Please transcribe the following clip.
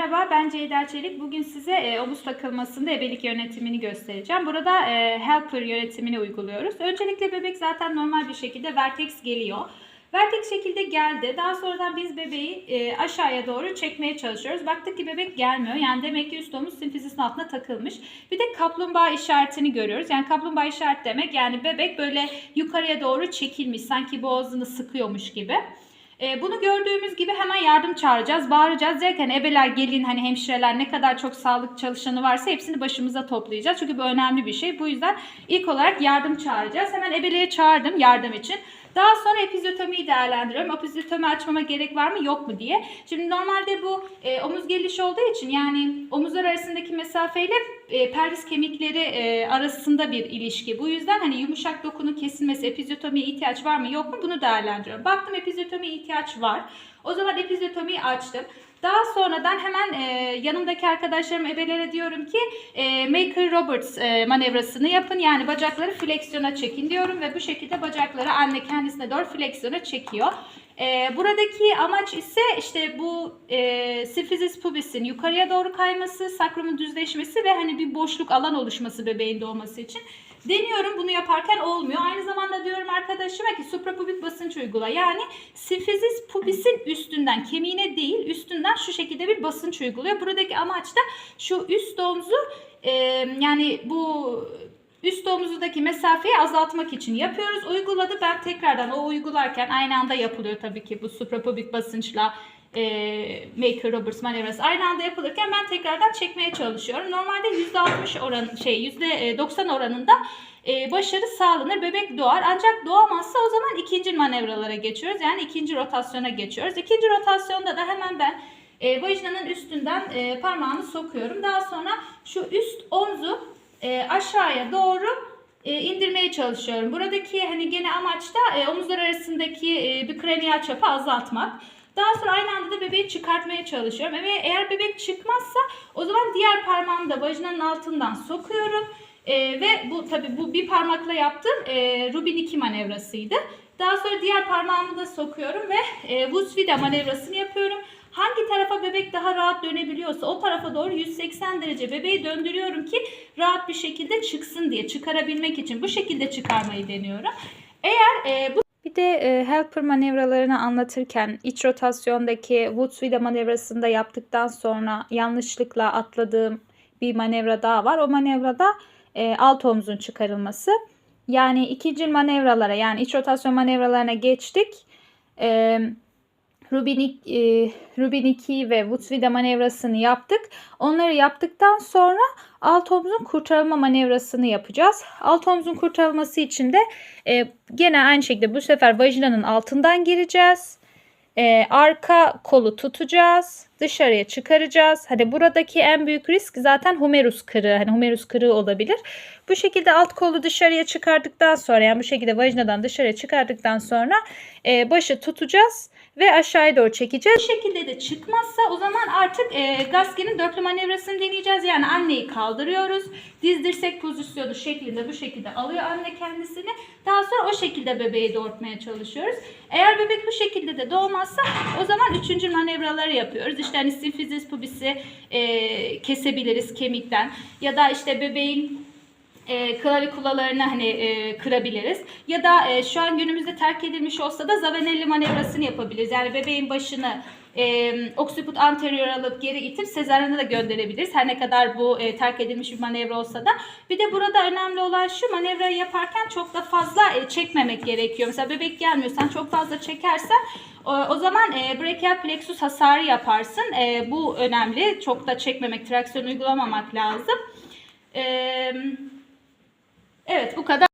Merhaba ben Ceyda Çelik. Bugün size e, omuz takılmasında ebelik yönetimini göstereceğim. Burada e, helper yönetimini uyguluyoruz. Öncelikle bebek zaten normal bir şekilde vertex geliyor. Vertex şekilde geldi. Daha sonradan biz bebeği e, aşağıya doğru çekmeye çalışıyoruz. Baktık ki bebek gelmiyor. Yani demek ki üst omuz simfizisinin altına takılmış. Bir de kaplumbağa işaretini görüyoruz. Yani kaplumbağa işaret demek yani bebek böyle yukarıya doğru çekilmiş. Sanki boğazını sıkıyormuş gibi. E, bunu gördüğümüz gibi hemen yardım çağıracağız, bağıracağız derken ebeler, gelin, hani hemşireler ne kadar çok sağlık çalışanı varsa hepsini başımıza toplayacağız. Çünkü bu önemli bir şey. Bu yüzden ilk olarak yardım çağıracağız. Hemen ebeleri çağırdım yardım için. Daha sonra epizyotomiyi değerlendiriyorum. Epizyotomi açmama gerek var mı yok mu diye. Şimdi normalde bu e, omuz gelişi olduğu için yani omuzlar arasındaki mesafeyle e, pelvis kemikleri e, arasında bir ilişki. Bu yüzden hani yumuşak dokunun kesilmesi, epizyotomiye ihtiyaç var mı yok mu bunu değerlendiriyorum. Baktım epizyotomiye ihtiyaç var. O zaman epizyotomiyi açtım. Daha sonradan hemen e, yanımdaki arkadaşlarım ebelere diyorum ki e, Maker Roberts e, manevrasını yapın. Yani bacakları fleksiyona çekin diyorum ve bu şekilde bacakları anne kendisine doğru fleksiyona çekiyor. E, buradaki amaç ise işte bu e, sifizis pubis'in yukarıya doğru kayması, sakrumun düzleşmesi ve hani bir boşluk alan oluşması bebeğin doğması için. Deniyorum bunu yaparken olmuyor. Aynı zamanda diyorum arkadaşıma ki suprapubik basınç uygula. Yani sifizis pubis'in üstünden kemiğine değil üstünden şu şekilde bir basınç uyguluyor. Buradaki amaç da şu üst omuzu e, yani bu üst omuzundaki mesafeyi azaltmak için yapıyoruz. Uyguladı. Ben tekrardan o uygularken aynı anda yapılıyor tabii ki bu suprapubik basınçla e, Maker Roberts manevrası aynı anda yapılırken ben tekrardan çekmeye çalışıyorum. Normalde %60 oran şey %90 oranında e, başarı sağlanır. Bebek doğar. Ancak doğamazsa o zaman ikinci manevralara geçiyoruz. Yani ikinci rotasyona geçiyoruz. İkinci rotasyonda da hemen ben e, vajinanın üstünden e, parmağımı sokuyorum. Daha sonra şu üst omzu e, aşağıya doğru e, indirmeye çalışıyorum. Buradaki hani gene amaç da e, omuzlar arasındaki e, bir kraniyal çapı azaltmak. Daha sonra aynı anda da bebeği çıkartmaya çalışıyorum. Ve eğer bebek çıkmazsa o zaman diğer parmağımı da vajinanın altından sokuyorum. E, ve bu tabi bu bir parmakla yaptığım e, Rubin 2 manevrasıydı. Daha sonra diğer parmağımı da sokuyorum ve e, Woods-Vida manevrasını yapıyorum. Hangi tarafa bebek daha rahat dönebiliyorsa o tarafa doğru 180 derece bebeği döndürüyorum ki rahat bir şekilde çıksın diye çıkarabilmek için bu şekilde çıkarmayı deniyorum. Eğer e, bu bir de e, helper manevralarını anlatırken iç rotasyondaki Woods-Vida manevrasını da yaptıktan sonra yanlışlıkla atladığım bir manevra daha var. O manevrada e, alt omzun çıkarılması. Yani ikinci manevralara yani iç rotasyon manevralarına geçtik. E, Rubin, e, Rubin 2 ve Woods-Vida manevrasını yaptık. Onları yaptıktan sonra alt omzun kurtarılma manevrasını yapacağız. Alt omzun kurtarılması için de e, gene aynı şekilde bu sefer vajinanın altından gireceğiz. E, arka kolu tutacağız. Dışarıya çıkaracağız. Hani buradaki en büyük risk zaten humerus kırığı. Hani humerus kırığı olabilir. Bu şekilde alt kolu dışarıya çıkardıktan sonra yani bu şekilde vajinadan dışarıya çıkardıktan sonra e, başı tutacağız ve aşağıya doğru çekeceğiz. Bu şekilde de çıkmazsa o zaman artık e, Gaskin'in dörtlü manevrasını deneyeceğiz. Yani anneyi kaldırıyoruz. Diz dirsek pozisyonu şeklinde bu şekilde alıyor anne kendisini. Daha sonra o şekilde bebeği doğurtmaya çalışıyoruz. Eğer bebek bu şekilde de doğmazsa o zaman üçüncü manevraları yapıyoruz. İşte hani simfizis pubisi e, kesebiliriz kemikten ya da işte bebeğin e, klavikulalarını hani e, kırabiliriz. Ya da e, şu an günümüzde terk edilmiş olsa da Zavanelli manevrasını yapabiliriz. Yani bebeğin başını e, occiput anterior alıp geri itip sezaryana da gönderebiliriz. Her ne kadar bu e, terk edilmiş bir manevra olsa da. Bir de burada önemli olan şu manevrayı yaparken çok da fazla e, çekmemek gerekiyor. Mesela bebek gelmiyor çok fazla çekersen o, o zaman e, brachial plexus hasarı yaparsın. E, bu önemli. Çok da çekmemek, traksiyon uygulamamak lazım. Eee Evet bu kadar.